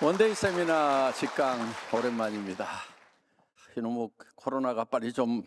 원데이 세미나 직강 오랜만입니다. 이놈의 코로나가 빨리 좀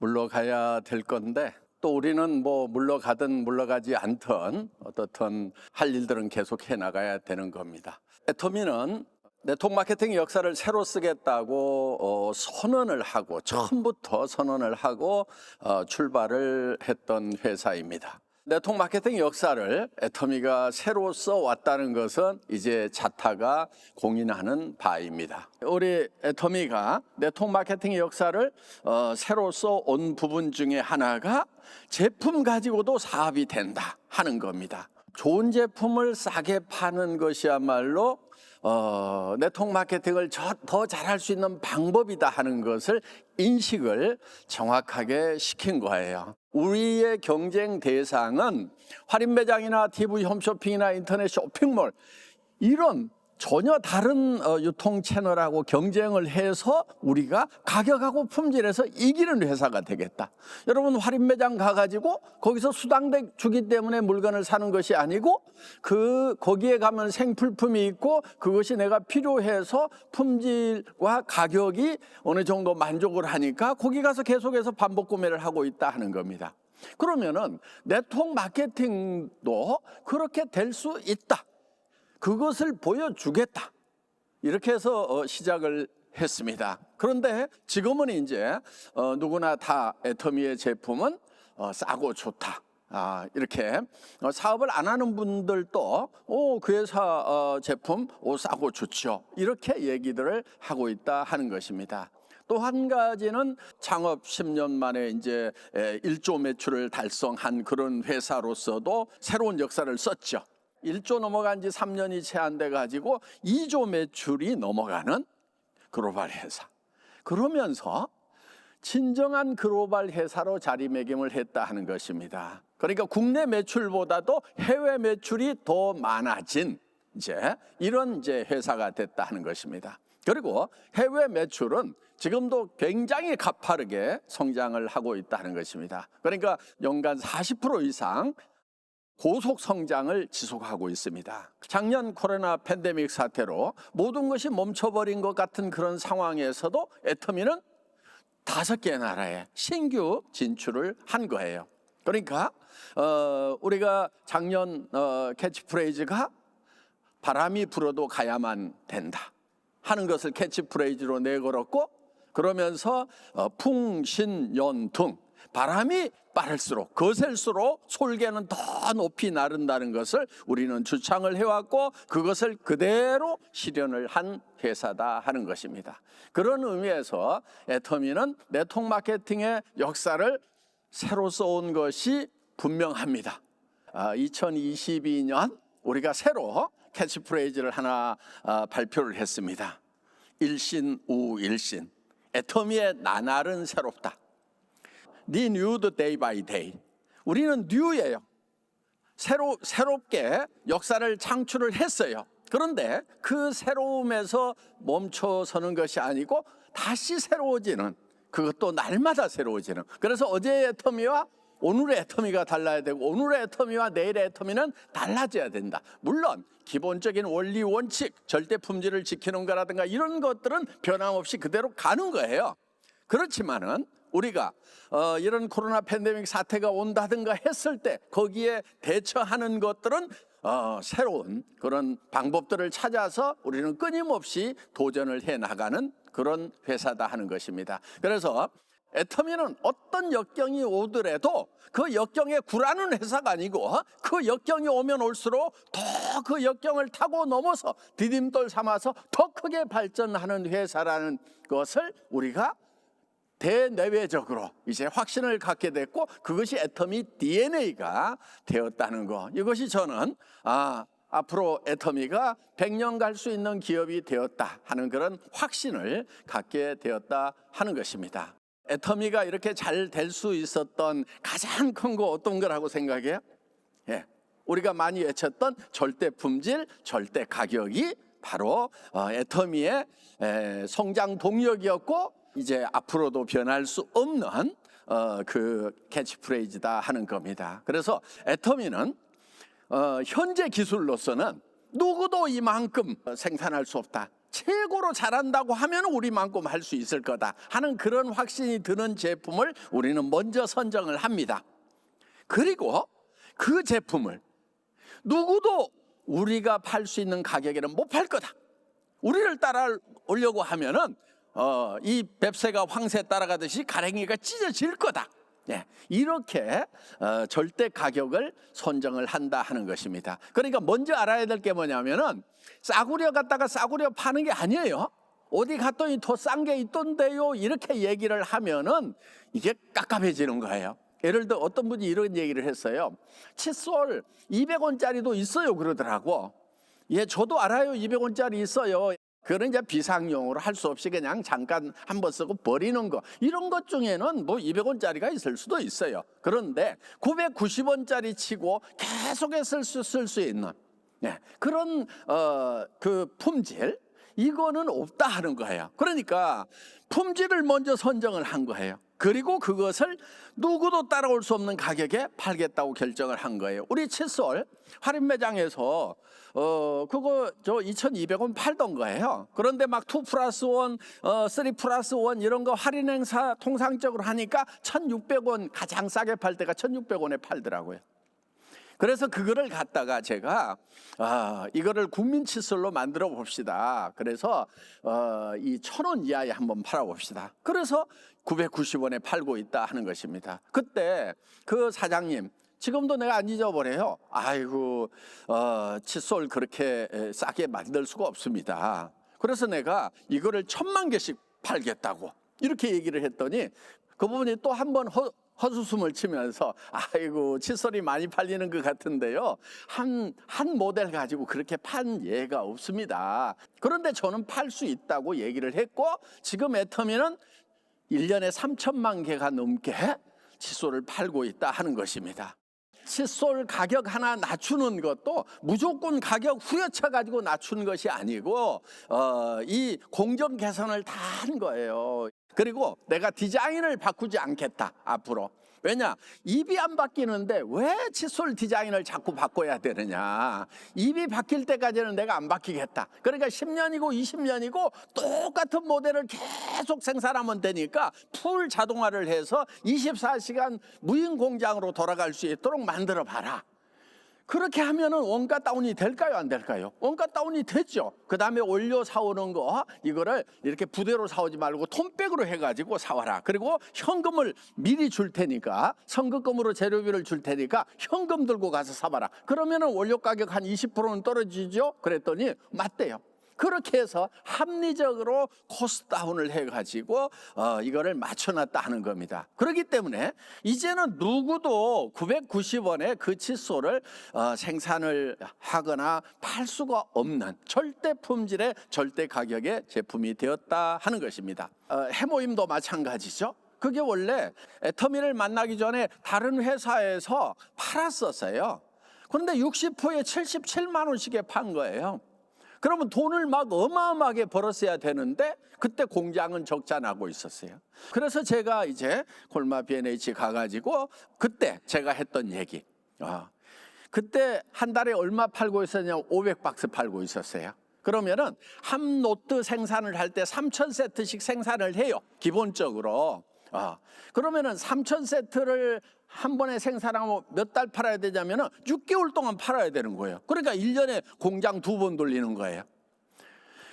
물러가야 될 건데 또 우리는 뭐 물러가든 물러가지 않든 어떻든 할 일들은 계속 해 나가야 되는 겁니다. 애터미는 네트워크 마케팅 역사를 새로 쓰겠다고 어, 선언을 하고 처음부터 선언을 하고 어, 출발을 했던 회사입니다. 네트워크 마케팅 역사를 애터미가 새로 써왔다는 것은 이제 자타가 공인하는 바입니다. 우리 애터미가 네트워크 마케팅 역사를 어, 새로 써온 부분 중에 하나가 제품 가지고도 사업이 된다 하는 겁니다. 좋은 제품을 싸게 파는 것이야말로 어, 네트워크 마케팅을 저- 더 잘할 수 있는 방법이다 하는 것을 인식을 정확하게 시킨 거예요. 우리의 경쟁 대상은 할인 매장이나 TV 홈쇼핑이나 인터넷 쇼핑몰 이런 전혀 다른 어, 유통 채널하고 경쟁을 해서 우리가 가격하고 품질에서 이기는 회사가 되겠다. 여러분 할인 매장 가가지고 거기서 수당백 주기 때문에 물건을 사는 것이 아니고 그 거기에 가면 생필품이 있고 그것이 내가 필요해서 품질과 가격이 어느 정도 만족을 하니까 거기 가서 계속해서 반복 구매를 하고 있다 하는 겁니다. 그러면은 네트워크 마케팅도 그렇게 될 수 있다. 그것을 보여주겠다. 이렇게 해서 어, 시작을 했습니다. 그런데 지금은 이제 어, 누구나 다 애터미의 제품은 어, 싸고 좋다. 아, 이렇게 어, 사업을 안 하는 분들도 오, 그 회사 어, 제품 오, 싸고 좋죠. 이렇게 얘기들을 하고 있다 하는 것입니다. 또 한 가지는 창업 10년 만에 이제 1조 매출을 달성한 그런 회사로서도 새로운 역사를 썼죠. 1조 넘어간 지 3년이 채 안 돼 가지고 2조 매출이 넘어가는 글로벌 회사. 그러면서 진정한 글로벌 회사로 자리매김을 했다 하는 것입니다. 그러니까 국내 매출보다도 해외 매출이 더 많아진 이제 이런 이제 회사가 됐다 하는 것입니다. 그리고 해외 매출은 지금도 굉장히 가파르게 성장을 하고 있다는 것입니다. 그러니까 연간 40% 이상 고속 성장을 지속하고 있습니다. 작년 코로나 팬데믹 사태로 모든 것이 멈춰버린 것 같은 그런 상황에서도 애터미는 다섯 개 나라에 신규 진출을 한 거예요. 그러니까 어, 우리가 작년 어, 캐치프레이즈가 바람이 불어도 가야만 된다 하는 것을 캐치프레이즈로 내걸었고 그러면서 어, 풍신연등 바람이 빠를수록 거셀수록 솔개는 더 높이 나른다는 것을 우리는 주창을 해왔고 그것을 그대로 실현을 한 회사다 하는 것입니다. 그런 의미에서 애터미는 네트워크 마케팅의 역사를 새로 써온 것이 분명합니다. 아, 2022년 우리가 새로 캐치프레이즈를 하나 아, 발표를 했습니다. 일신 우일신 애터미의 나날은 새롭다. 네 뉴드 데이 바이 데이. 우리는 뉴예요. 새로 새롭게 역사를 창출을 했어요. 그런데 그 새로움에서 멈춰서는 것이 아니고 다시 새로워지는 그것도 날마다 새로워지는. 그래서 어제의 애터미와 오늘의 애터미가 달라야 되고 오늘의 애터미와 내일의 애터미는 달라져야 된다. 물론 기본적인 원리 원칙, 절대 품질을 지키는 거라든가 이런 것들은 변함없이 그대로 가는 거예요. 그렇지만은 우리가 어, 이런 코로나 팬데믹 사태가 온다든가 했을 때 거기에 대처하는 것들은 어, 새로운 그런 방법들을 찾아서 우리는 끊임없이 도전을 해 나가는 그런 회사다 하는 것입니다. 그래서 애터미는 어떤 역경이 오더라도 그 역경에 굴하는 회사가 아니고 그 역경이 오면 올수록 더 그 역경을 타고 넘어서 디딤돌 삼아서 더 크게 발전하는 회사라는 것을 우리가 대내외적으로 이제 확신을 갖게 됐고 그것이 애터미 DNA가 되었다는 거. 이것이 저는 아 앞으로 애터미가 100년 갈 수 있는 기업이 되었다 하는 그런 확신을 갖게 되었다 하는 것입니다. 애터미가 이렇게 잘 될 수 있었던 가장 큰 거 어떤 거라고 생각해요? 예. 우리가 많이 외쳤던 절대 품질, 절대 가격이 바로 어, 애터미의 에, 성장 동력이었고 이제 앞으로도 변할 수 없는 어, 그 캐치프레이즈다 하는 겁니다. 그래서 애터미는 어, 현재 기술로서는 누구도 이만큼 생산할 수 없다. 최고로 잘한다고 하면 우리만큼 할 수 있을 거다 하는 그런 확신이 드는 제품을 우리는 먼저 선정을 합니다. 그리고 그 제품을 누구도 우리가 팔 수 있는 가격에는 못 팔 거다. 우리를 따라 오려고 하면은 어, 이 뱁새가 황새 따라가듯이 가랭이가 찢어질 거다. 예, 이렇게 어, 절대 가격을 선정을 한다 하는 것입니다. 그러니까 먼저 알아야 될 게 뭐냐면은 싸구려 갖다가 싸구려 파는 게 아니에요. 어디 갔더니 더 싼 게 있던데요. 이렇게 얘기를 하면은 이게 깝깝해지는 거예요. 예를 들어 어떤 분이 이런 얘기를 했어요. 칫솔 200원짜리도 있어요. 그러더라고. 예, 저도 알아요. 200원짜리 있어요. 그런 이제 비상용으로 할 수 없이 그냥 잠깐 한 번 쓰고 버리는 거. 이런 것 중에는 뭐 200원짜리가 있을 수도 있어요. 그런데 990원짜리 치고 계속해서 쓸 수 있는 네, 그런 어, 그 품질 이거는 없다 하는 거예요. 그러니까 품질을 먼저 선정을 한 거예요. 그리고 그것을 누구도 따라올 수 없는 가격에 팔겠다고 결정을 한 거예요. 우리 칫솔 할인 매장에서 어 그거 저 2,200원 팔던 거예요. 그런데 막 2 플러스 1, 어, 3 플러스 1 이런 거 할인 행사 통상적으로 하니까 1,600원 가장 싸게 팔 때가 1,600원에 팔더라고요. 그래서 그거를 갖다가 제가 아 이거를 국민 칫솔로 만들어 봅시다. 그래서 어, 이천 원 이하에 한번 팔아 봅시다. 그래서 990원에 팔고 있다 하는 것입니다. 그때 그 사장님 지금도 내가 안 잊어버려요. 아이고 어, 칫솔 그렇게 에, 싸게 만들 수가 없습니다. 그래서 내가 이거를 천만 개씩 팔겠다고 이렇게 얘기를 했더니 그분이 또 한 번 허수숨을 치면서 아이고 칫솔이 많이 팔리는 것 같은데요. 한, 한 모델 가지고 그렇게 판 예가 없습니다. 그런데 저는 팔 수 있다고 얘기를 했고 지금 애터미는 1년에 3천만 개가 넘게 칫솔을 팔고 있다 하는 것입니다. 칫솔 가격 하나 낮추는 것도 무조건 가격 후려쳐 가지고 낮춘 것이 아니고 어, 이 공정 개선을 다 한 거예요. 그리고 내가 디자인을 바꾸지 않겠다 앞으로. 왜냐? 입이 안 바뀌는데 왜 칫솔 디자인을 자꾸 바꿔야 되느냐? 입이 바뀔 때까지는 내가 안 바뀌겠다. 그러니까 10년이고 20년이고 똑같은 모델을 계속 생산하면 되니까 풀 자동화를 해서 24시간 무인 공장으로 돌아갈 수 있도록 만들어 봐라 그렇게 하면은 원가 다운이 될까요? 안 될까요? 원가 다운이 됐죠. 그 다음에 올려 사오는 거, 이거를 이렇게 부대로 사오지 말고 톤백으로 해가지고 사와라. 그리고 현금을 미리 줄 테니까, 선급금으로 재료비를 줄 테니까 현금 들고 가서 사봐라. 그러면은 원료 가격 한 20%는 떨어지죠? 그랬더니 맞대요. 그렇게 해서 합리적으로 코스트 다운을 해가지고 어, 이거를 맞춰놨다 하는 겁니다. 그렇기 때문에 이제는 누구도 990원에 그 칫솔을 어, 생산을 하거나 팔 수가 없는 절대 품질의 절대 가격의 제품이 되었다 하는 것입니다. 어, 해모임도 마찬가지죠. 그게 원래 애터미를 만나기 전에 다른 회사에서 팔았었어요. 그런데 60호에 77만 원씩에 판 거예요. 그러면 돈을 막 어마어마하게 벌었어야 되는데 그때 공장은 적자 나고 있었어요. 그래서 제가 이제 콜마 B&H 가가지고 그때 제가 했던 얘기. 아, 그때 한 달에 얼마 팔고 있었냐? 500박스 팔고 있었어요. 그러면은 한 노트 생산을 할 때 3천 세트씩 생산을 해요. 기본적으로. 아, 그러면은 3천 세트를 한 번에 생산하면 몇달 팔아야 되냐면은 6개월 동안 팔아야 되는 거예요. 그러니까 1년에 공장 두 번 돌리는 거예요.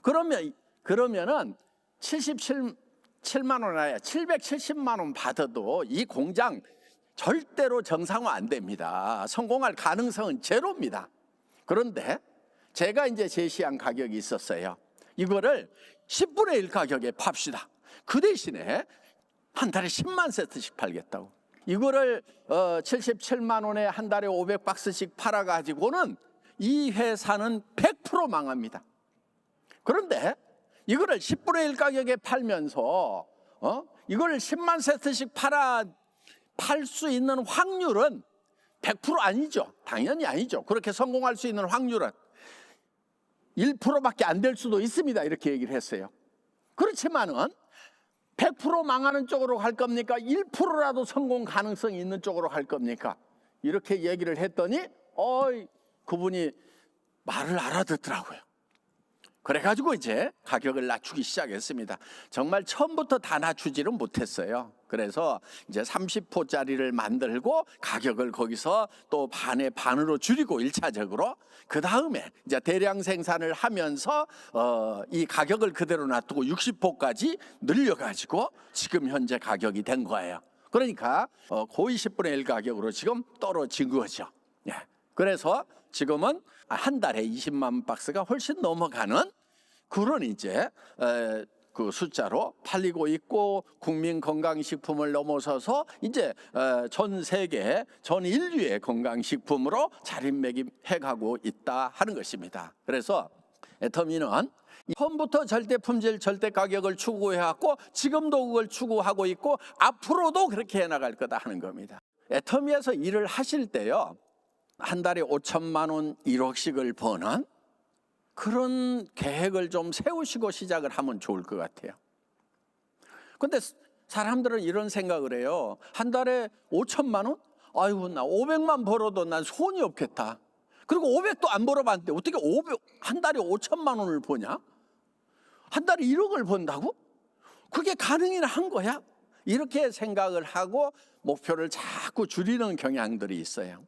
그러면 그러면은 77 7만 원 아니야. 770만 원 받아도 이 공장 절대로 정상화 안 됩니다. 성공할 가능성은 제로입니다. 그런데 제가 이제 제시한 가격이 있었어요. 이거를 10분의 1 가격에 팝시다. 그 대신에 한 달에 10만 세트씩 팔겠다고. 이거를 어 77만 원에 한 달에 500박스씩 팔아 가지고는 이 회사는 100% 망합니다. 그런데 이거를 10분의 1 가격에 팔면서 어? 이걸 10만 세트씩 팔아 팔 수 있는 확률은 100% 아니죠. 당연히 아니죠. 그렇게 성공할 수 있는 확률은 1%밖에 안 될 수도 있습니다. 이렇게 얘기를 했어요. 그렇지만은 100% 망하는 쪽으로 갈 겁니까? 1%라도 성공 가능성이 있는 쪽으로 갈 겁니까? 이렇게 얘기를 했더니 어이 그분이 말을 알아듣더라고요. 그래가지고 이제 가격을 낮추기 시작했습니다. 정말 처음부터 다 낮추지는 못했어요. 그래서 이제 30호짜리를 만들고 가격을 거기서 또 반에 반으로 줄이고 일차적으로 그 다음에 이제 대량 생산을 하면서 어, 이 가격을 그대로 놔두고 60호까지 늘려가지고 지금 현재 가격이 된 거예요. 그러니까 어, 거의 10분의 1 가격으로 지금 떨어진 거죠. 예. 그래서 지금은 한 달에 20만 박스가 훨씬 넘어가는 그런 이제 에, 그 숫자로 팔리고 있고 국민 건강식품을 넘어서서 이제 에, 전 세계 전 인류의 건강식품으로 자리매김해 가고 있다 하는 것입니다. 그래서 애터미는 처음부터 절대 품질, 절대 가격을 추구해왔고 지금도 그걸 추구하고 있고 앞으로도 그렇게 해나갈 거다 하는 겁니다. 애터미에서 일을 하실 때요. 한 달에 5천만 원 1억씩을 버는 그런 계획을 좀 세우시고 시작을 하면 좋을 것 같아요. 근데 사람들은 이런 생각을 해요. 한 달에 5천만 원? 아이고 나 500만 벌어도 난 손이 없겠다. 그리고 500도 안 벌어봤는데 어떻게 500, 한 달에 5천만 원을 버냐? 한 달에 1억을 번다고? 그게 가능이나 한 거야? 이렇게 생각을 하고 목표를 자꾸 줄이는 경향들이 있어요.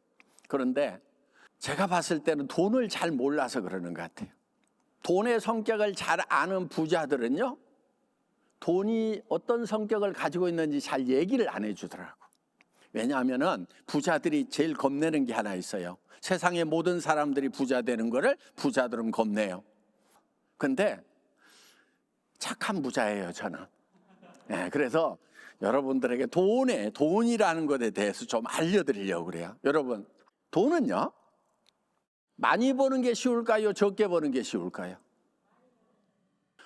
그런데 제가 봤을 때는 돈을 잘 몰라서 그러는 것 같아요. 돈의 성격을 잘 아는 부자들은요, 돈이 어떤 성격을 가지고 있는지 잘 얘기를 안 해주더라고. 왜냐하면은 부자들이 제일 겁내는 게 하나 있어요. 세상의 모든 사람들이 부자 되는 거를 부자들은 겁내요. 근데 착한 부자예요, 저는. 예, 그래서 여러분들에게 돈에 돈이라는 것에 대해서 좀 알려드리려고 그래요. 여러분, 돈은요, 많이 버는 게 쉬울까요? 적게 버는 게 쉬울까요?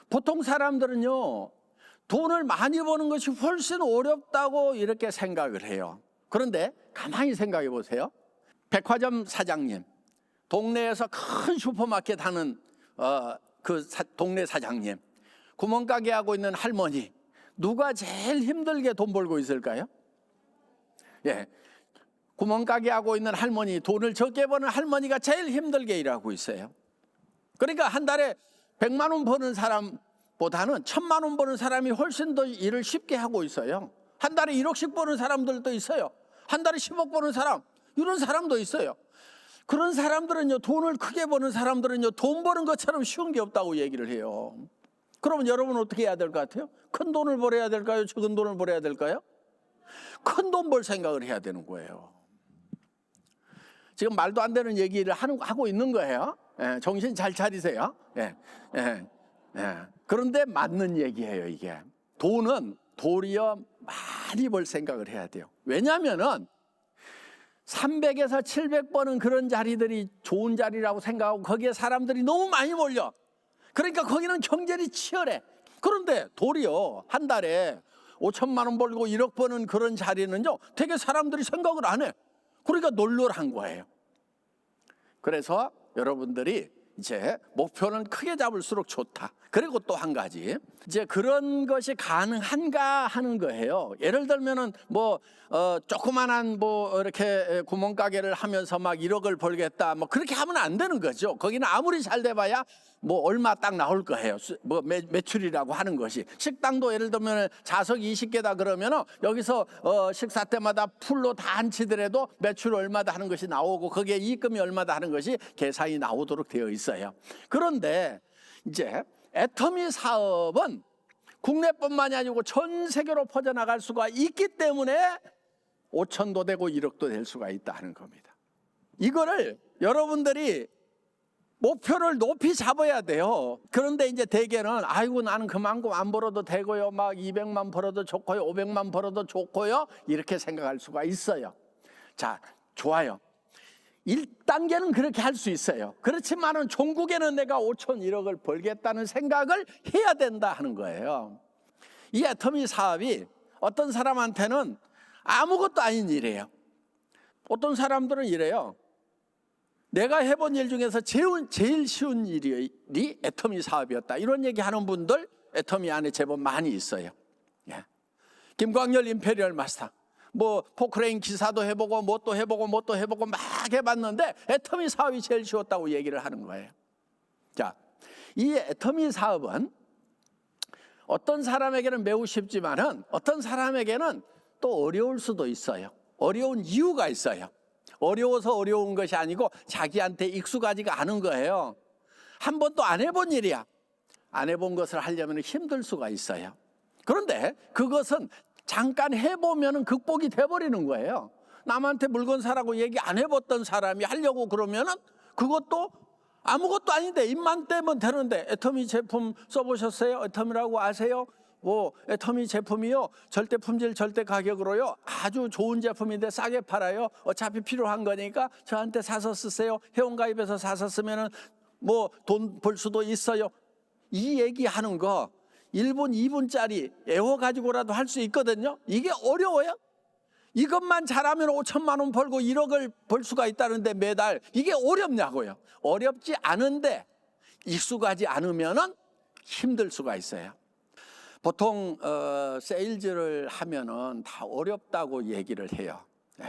보통 사람들은요, 돈을 많이 버는 것이 훨씬 어렵다고 이렇게 생각을 해요. 그런데 가만히 생각해 보세요. 백화점 사장님, 동네에서 큰 슈퍼마켓 하는 어, 그 사- 동네 사장님, 구멍가게 하고 있는 할머니, 누가 제일 힘들게 돈 벌고 있을까요? 예. 구멍가게 하고 있는 할머니, 돈을 적게 버는 할머니가 제일 힘들게 일하고 있어요. 그러니까 한 달에 100만 원 버는 사람보다는 1000만 원 버는 사람이 훨씬 더 일을 쉽게 하고 있어요. 한 달에 1억씩 버는 사람들도 있어요. 한 달에 10억 버는 사람, 이런 사람도 있어요. 그런 사람들은요, 돈을 크게 버는 사람들은요, 돈 버는 것처럼 쉬운 게 없다고 얘기를 해요. 그러면 여러분 어떻게 해야 될 것 같아요? 큰 돈을 벌어야 될까요? 적은 돈을 벌어야 될까요? 큰 돈 벌 생각을 해야 되는 거예요. 지금 말도 안 되는 얘기를 하는, 하고 있는 거예요. 예, 정신 잘 차리세요. 예, 예, 예. 그런데 맞는 얘기예요, 이게. 돈은 도리어 많이 벌 생각을 해야 돼요. 왜냐하면은 300에서 700번은 그런 자리들이 좋은 자리라고 생각하고 거기에 사람들이 너무 많이 몰려. 그러니까 거기는 경쟁이 치열해. 그런데 도리어 한 달에 5천만 원 벌고 1억 버는 그런 자리는요, 되게 사람들이 생각을 안 해. 그러니까 널널한 거예요. 그래서 여러분들이 이제 목표는 크게 잡을수록 좋다. 그리고 또 한 가지 이제 그런 것이 가능한가 하는 거예요. 예를 들면은 뭐 어, 조그만한 뭐 이렇게 구멍가게를 하면서 막 1억을 벌겠다. 뭐 그렇게 하면 안 되는 거죠. 거기는 아무리 잘 돼봐야 뭐 얼마 딱 나올 거예요. 수- 뭐 매, 매출이라고 하는 것이 식당도 예를 들면 좌석 20개다 그러면은 여기서 어, 식사 때마다 풀로 다 앉히더라도 매출 얼마다 하는 것이 나오고 거기에 이익금이 얼마다 하는 것이 계산이 나오도록 되어 있어요. 그런데 이제 애터미 사업은 국내뿐만이 아니고 전 세계로 퍼져나갈 수가 있기 때문에 5천도 되고 1억도 될 수가 있다 하는 겁니다. 이거를 여러분들이 목표를 높이 잡아야 돼요. 그런데 이제 대개는 아이고 나는 그만큼 안 벌어도 되고요. 막 200만 벌어도 좋고요. 500만 벌어도 좋고요. 이렇게 생각할 수가 있어요. 자, 좋아요. 1단계는 그렇게 할 수 있어요. 그렇지만은 종국에는 내가 5천 1억을 벌겠다는 생각을 해야 된다 하는 거예요. 이 애터미 사업이 어떤 사람한테는 아무것도 아닌 일이에요. 어떤 사람들은 이래요. 내가 해본 일 중에서 제일, 제일 쉬운 일이 애터미 사업이었다. 이런 얘기 하는 분들 애터미 안에 제법 많이 있어요. 예. 김광열 임페리얼 마스터. 뭐 포크레인 기사도 해보고 뭐또 해보고 뭐또 해보고 막 해봤는데 애터미 사업이 제일 쉬웠다고 얘기를 하는 거예요. 자, 이 애터미 사업은 어떤 사람에게는 매우 쉽지만은 어떤 사람에게는 또 어려울 수도 있어요. 어려운 이유가 있어요. 어려워서 어려운 것이 아니고 자기한테 익숙하지가 않은 거예요. 한 번도 안 해본 일이야. 안 해본 것을 하려면 힘들 수가 있어요. 그런데 그것은 잠깐 해보면 극복이 돼버리는 거예요. 남한테 물건 사라고 얘기 안 해봤던 사람이 하려고 그러면은 그것도 아무것도 아닌데 입만 떼면 되는데 애터미 제품 써보셨어요? 애터미라고 아세요? 뭐 애터미 제품이요 절대 품질 절대 가격으로요 아주 좋은 제품인데 싸게 팔아요 어차피 필요한 거니까 저한테 사서 쓰세요 회원가입해서 사서 쓰면은 뭐 돈 벌 수도 있어요 이 얘기하는 거 1분 2분짜리 애워 가지고라도 할 수 있거든요 이게 어려워요 이것만 잘하면 5천만 원 벌고 1억을 벌 수가 있다는데 매달 이게 어렵냐고요. 어렵지 않은데 익숙하지 않으면은 힘들 수가 있어요. 보통 어, 세일즈를 하면은 다 어렵다고 얘기를 해요. 네.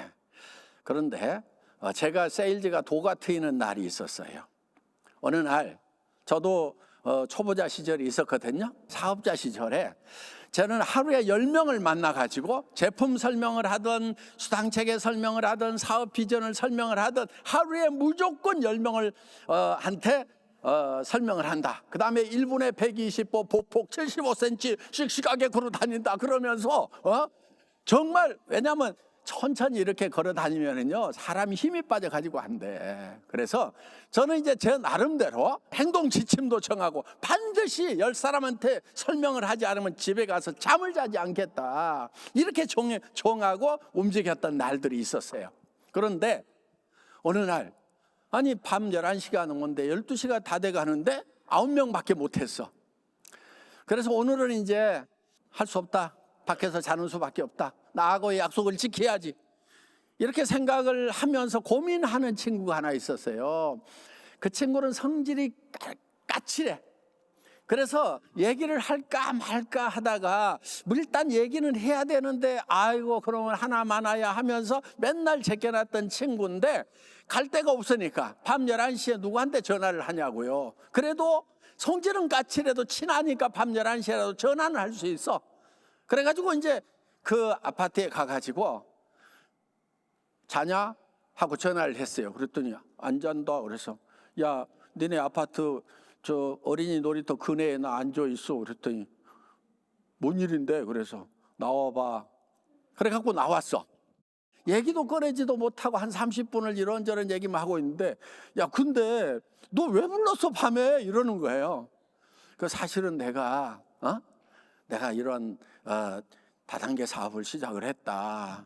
그런데 어, 제가 세일즈가 도가 트이는 날이 있었어요. 어느 날 저도 어, 초보자 시절이 있었거든요. 사업자 시절에 저는 하루에 열명을 만나 가지고 제품 설명을 하든 수당체계 설명을 하든 사업 비전을 설명을 하든 하루에 무조건 열명을 어, 한테 어, 설명을 한다. 그 다음에 1분에 120보 보폭 75cm 씩씩하게 걸어 다닌다. 그러면서 어? 정말 왜냐하면 천천히 이렇게 걸어 다니면은요 사람이 힘이 빠져 가지고 한대. 그래서 저는 이제 제 나름대로 행동 지침도 정하고 반드시 열 사람한테 설명을 하지 않으면 집에 가서 잠을 자지 않겠다. 이렇게 정, 정하고 움직였던 날들이 있었어요. 그런데 어느 날 아니 밤 11시가 넘었는데 12시가 다 돼 가는데 9명밖에 못 했어. 그래서 오늘은 이제 할 수 없다. 밖에서 자는 수밖에 없다. 나하고의 약속을 지켜야지. 이렇게 생각을 하면서 고민하는 친구가 하나 있었어요. 그 친구는 성질이 까- 까칠해. 그래서 얘기를 할까 말까 하다가 뭐 일단 얘기는 해야 되는데 아이고 그러면 하나 많아야 하면서 맨날 제껴놨던 친구인데 갈 데가 없으니까 밤 11시에 누구한테 전화를 하냐고요. 그래도 성질은 까칠해도 친하니까 밤 11시라도 전화는 할 수 있어. 그래가지고 이제 그 아파트에 가가지고 자냐? 하고 전화를 했어요. 그랬더니 안 잔다. 그래서 야, 니네 아파트 저 어린이 놀이터 근해에 나 앉아 있어. 그랬더니 뭔 일인데? 그래서 나와봐. 그래갖고 나왔어. 얘기도 꺼내지도 못하고 한 30분을 이런저런 얘기만 하고 있는데 야, 근데 너 왜 불렀어 밤에? 이러는 거예요. 그 사실은 내가 어? 내가 이런 어, 다단계 사업을 시작을 했다.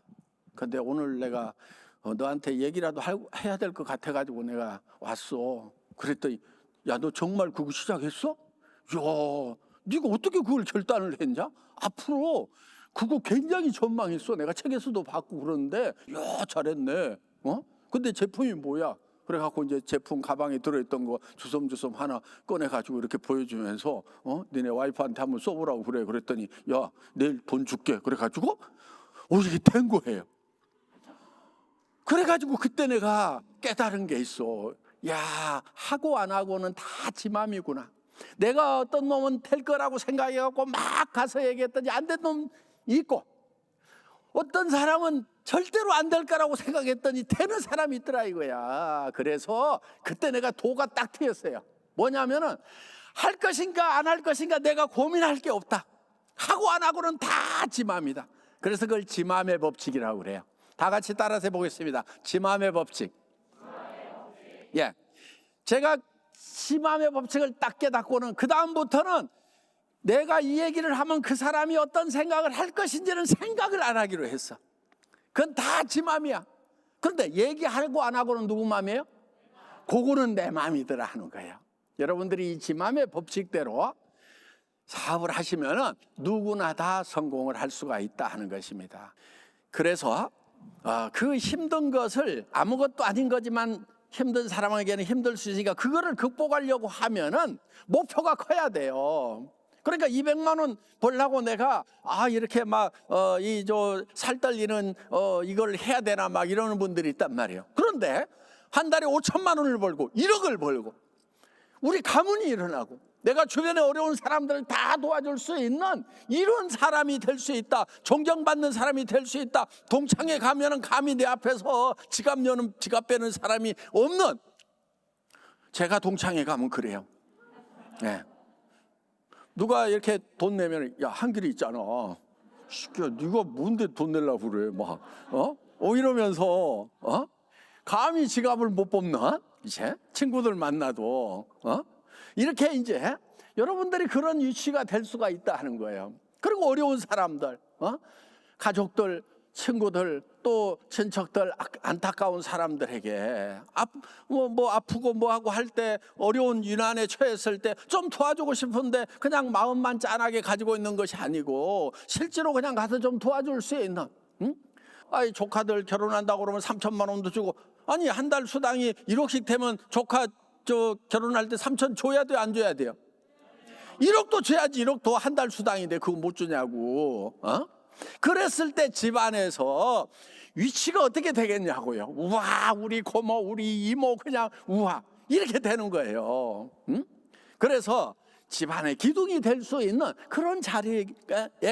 근데 오늘 내가 어, 너한테 얘기라도 할- 해야 될 것 같아가지고 내가 왔어. 그랬더니 야 너 정말 그거 시작했어? 야, 네가 어떻게 그걸 결단을 했냐? 앞으로 그거 굉장히 전망했어. 내가 책에서도 봤고 그러는데 야 잘했네. 어? 근데 제품이 뭐야? 그래갖고 이제 제품 가방에 들어있던 거 주섬주섬 하나 꺼내가지고 이렇게 보여주면서 어 니네 와이프한테 한번 써보라고 그래 그랬더니 야 내일 돈 줄게 그래가지고 오 이게 된 거예요. 그래가지고 그때 내가 깨달은 게 있어. 야 하고 안 하고는 다 지 맘이구나. 내가 어떤 놈은 될 거라고 생각해갖고 막 가서 얘기했더니 안 된 놈 있고 어떤 사람은 절대로 안 될 거라고 생각했더니 되는 사람이 있더라 이거야. 그래서 그때 내가 도가 딱 트였어요. 뭐냐면은 할 것인가 안 할 것인가 내가 고민할 게 없다. 하고 안 하고는 다 지 맘이다. 그래서 그걸 지맘의 법칙이라고 그래요. 다 같이 따라서 해보겠습니다. 지맘의 법칙. 예. 제가 지맘의 법칙을 딱 깨닫고는 그 다음부터는 내가 이 얘기를 하면 그 사람이 어떤 생각을 할 것인지는 생각을 안 하기로 했어. 그건 다 지 맘이야. 그런데 얘기하고 안 하고는 누구 맘이에요? 그거는 내 맘이더라 하는 거예요. 여러분들이 이 지 맘의 법칙대로 사업을 하시면은 누구나 다 성공을 할 수가 있다 하는 것입니다. 그래서 어, 그 힘든 것을 아무것도 아닌 거지만 힘든 사람에게는 힘들 수 있으니까 그거를 극복하려고 하면은 목표가 커야 돼요. 그러니까 200만 원 벌라고 내가 아 이렇게 막 어 이 저 살떨리는 어 이걸 해야 되나 막 이러는 분들이 있단 말이에요. 그런데 한 달에 5천만 원을 벌고 1억을 벌고 우리 가문이 일어나고 내가 주변에 어려운 사람들을 다 도와줄 수 있는 이런 사람이 될 수 있다. 존경받는 사람이 될 수 있다. 동창회 가면은 감히 내 앞에서 지갑 여는 지갑 빼는 사람이 없는 제가 동창회 가면 그래요. 예. 누가 이렇게 돈 내면 야 한길이 있잖아. 시끼야 네가 뭔데 돈 내려고 그래 막 어? 어 이러면서 어? 감히 지갑을 못 뽑나? 이제 친구들 만나도 어? 이렇게 이제 여러분들이 그런 위치가 될 수가 있다 하는 거예요. 그리고 어려운 사람들, 어? 가족들, 친구들, 또 친척들, 아- 안타까운 사람들에게 아, 뭐, 뭐 아프고 뭐 하고 할 때 어려운 유난에 처했을 때 좀 도와주고 싶은데 그냥 마음만 짠하게 가지고 있는 것이 아니고 실제로 그냥 가서 좀 도와줄 수 있는 응? 아이 조카들 결혼한다고 그러면 3천만 원도 주고. 아니 한 달 수당이 1억씩 되면 조카 저 결혼할 때 3천 줘야 돼요 안 줘야 돼요? 1억도 줘야지. 1억도 한 달 수당인데 그거 못 주냐고. 어? 그랬을 때 집안에서 위치가 어떻게 되겠냐고요. 우와 우리 고모 우리 이모 그냥 우와. 이렇게 되는 거예요. 응? 그래서 집안의 기둥이 될 수 있는 그런 자리에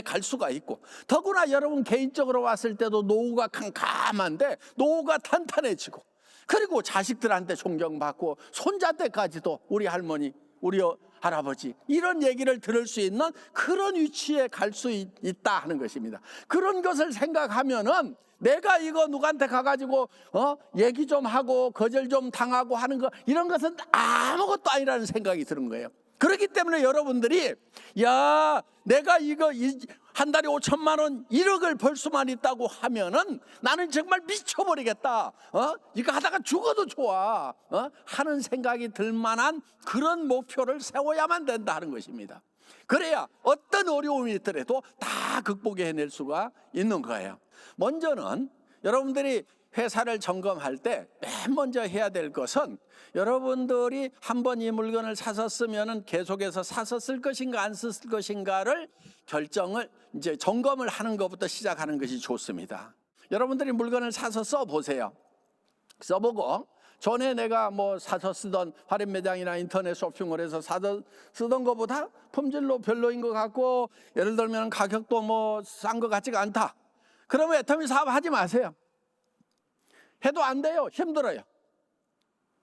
갈 수가 있고 더구나 여러분 개인적으로 왔을 때도 노후가 캄캄한데 노후가 탄탄해지고 그리고 자식들한테 존경받고 손자 때까지도 우리 할머니 우리 어- 할아버지 이런 얘기를 들을 수 있는 그런 위치에 갈 수 있다 하는 것입니다. 그런 것을 생각하면은 내가 이거 누구한테 가가지고 어 얘기 좀 하고 거절 좀 당하고 하는 거 이런 것은 아무것도 아니라는 생각이 드는 거예요. 그렇기 때문에 여러분들이 야 내가 이거 이- 한 달에 5천만 원 1억을 벌 수만 있다고 하면은 나는 정말 미쳐버리겠다. 어? 이거 하다가 죽어도 좋아. 어? 하는 생각이 들 만한 그런 목표를 세워야만 된다 하는 것입니다. 그래야 어떤 어려움이 있더라도 다 극복해 낼 수가 있는 거예요. 먼저는 여러분들이 회사를 점검할 때 맨 먼저 해야 될 것은 여러분들이 한 번 이 물건을 사서 쓰면은 계속해서 사서 쓸 것인가 안 쓸 것인가를 결정을 이제 점검을 하는 것부터 시작하는 것이 좋습니다. 여러분들이 물건을 사서 써 보세요. 써보고 전에 내가 뭐 사서 쓰던 할인 매장이나 인터넷 쇼핑몰에서 사서 쓰던 것보다 품질로 별로인 것 같고 예를 들면 가격도 뭐 싼 것 같지가 않다. 그러면 애터미 사업 하지 마세요. 해도 안 돼요. 힘들어요.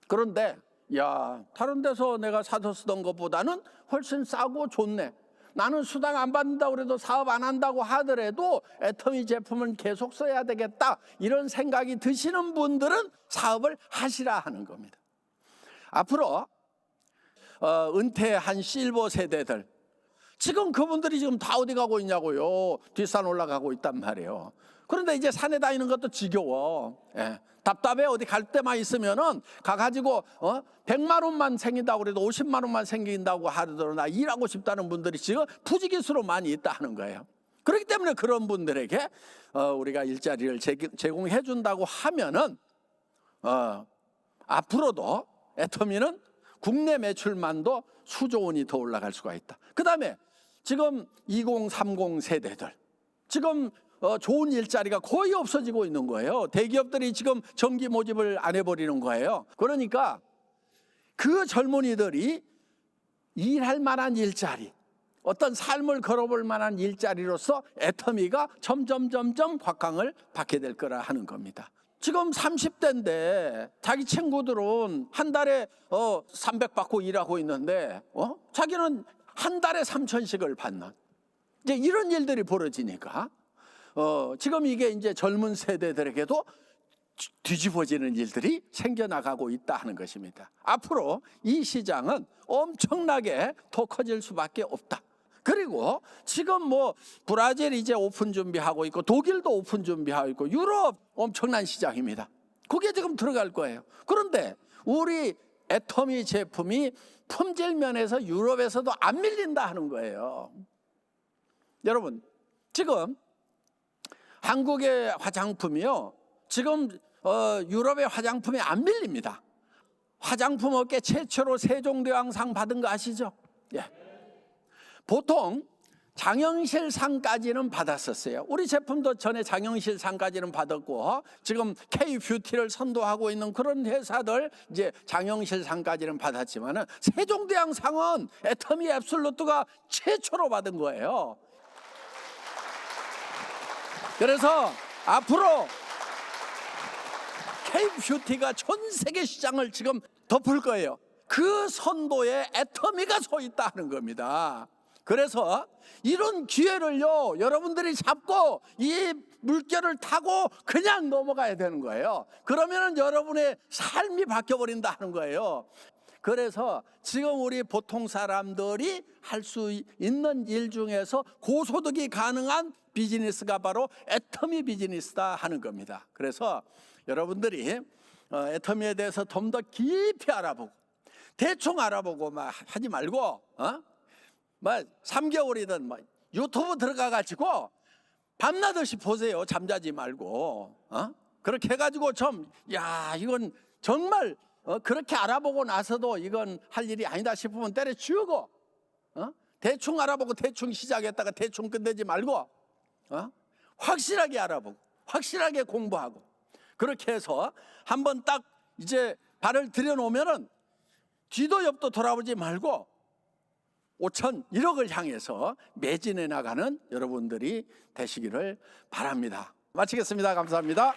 그런데 야 다른 데서 내가 사서 쓰던 것보다는 훨씬 싸고 좋네. 나는 수당 안 받는다고 그래도 사업 안 한다고 하더라도 애터미 제품은 계속 써야 되겠다. 이런 생각이 드시는 분들은 사업을 하시라 하는 겁니다. 앞으로 어, 은퇴한 실버 세대들 지금 그분들이 지금 다 어디 가고 있냐고요. 뒷산 올라가고 있단 말이에요. 그런데 이제 산에 다니는 것도 지겨워. 예. 답답해 어디 갈 때만 있으면은 가가지고 어 100만 원만 생긴다고 그래도 50만 원만 생긴다고 하더라도 나 일하고 싶다는 분들이 지금 부지기수로 많이 있다 하는 거예요. 그렇기 때문에 그런 분들에게 어, 우리가 일자리를 제공해 준다고 하면은 어, 앞으로도 애터미는 국내 매출만도 수조 원이 더 올라갈 수가 있다. 그 다음에 지금 2030 세대들 지금 어, 좋은 일자리가 거의 없어지고 있는 거예요. 대기업들이 지금 정기 모집을 안 해버리는 거예요. 그러니까 그 젊은이들이 일할 만한 일자리, 어떤 삶을 걸어볼 만한 일자리로서 애터미가 점점 점점 곽강을 받게 될 거라 하는 겁니다. 지금 30대인데 자기 친구들은 한 달에 어, 300 받고 일하고 있는데 어? 자기는 한 달에 3천씩을 받는 이제 이런 일들이 벌어지니까 어, 지금 이게 이제 젊은 세대들에게도 뒤- 뒤집어지는 일들이 생겨나가고 있다 하는 것입니다. 앞으로 이 시장은 엄청나게 더 커질 수밖에 없다. 그리고 지금 뭐 브라질 이제 오픈 준비하고 있고 독일도 오픈 준비하고 있고 유럽 엄청난 시장입니다. 그게 지금 들어갈 거예요. 그런데 우리 애터미 제품이 품질 면에서 유럽에서도 안 밀린다 하는 거예요. 여러분 지금 한국의 화장품이요. 지금 어, 유럽의 화장품이 안 밀립니다. 화장품 업계 최초로 세종대왕상 받은 거 아시죠? 예. 보통 장영실 상까지는 받았었어요. 우리 제품도 전에 장영실 상까지는 받았고 지금 K 뷰티를 선도하고 있는 그런 회사들 이제 장영실 상까지는 받았지만은 세종대왕 상은 애터미 앱솔루트가 최초로 받은 거예요. 그래서 앞으로 K 뷰티가 전 세계 시장을 지금 덮을 거예요. 그 선도에 애터미가 서 있다는 겁니다. 그래서 이런 기회를요, 여러분들이 잡고 이 물결을 타고 그냥 넘어가야 되는 거예요. 그러면은 여러분의 삶이 바뀌어버린다 하는 거예요. 그래서 지금 우리 보통 사람들이 할 수 있는 일 중에서 고소득이 가능한 비즈니스가 바로 애터미 비즈니스다 하는 겁니다. 그래서 여러분들이 어, 애터미에 대해서 좀 더 깊이 알아보고 대충 알아보고 막 하지 말고 어? 뭐 3개월이든 뭐 유튜브 들어가 가지고 밤낮 없이 보세요. 잠자지 말고. 어? 그렇게 해 가지고 좀 야, 이건 정말 어, 그렇게 알아보고 나서도 이건 할 일이 아니다 싶으면 때려치우고 어? 대충 알아보고 대충 시작했다가 대충 끝내지 말고 어? 확실하게 알아보고 확실하게 공부하고 그렇게 해서 한번 딱 이제 발을 들여놓으면은 뒤도 옆도 돌아보지 말고 5천 1억을 향해서 매진해 나가는 여러분들이 되시기를 바랍니다. 마치겠습니다. 감사합니다.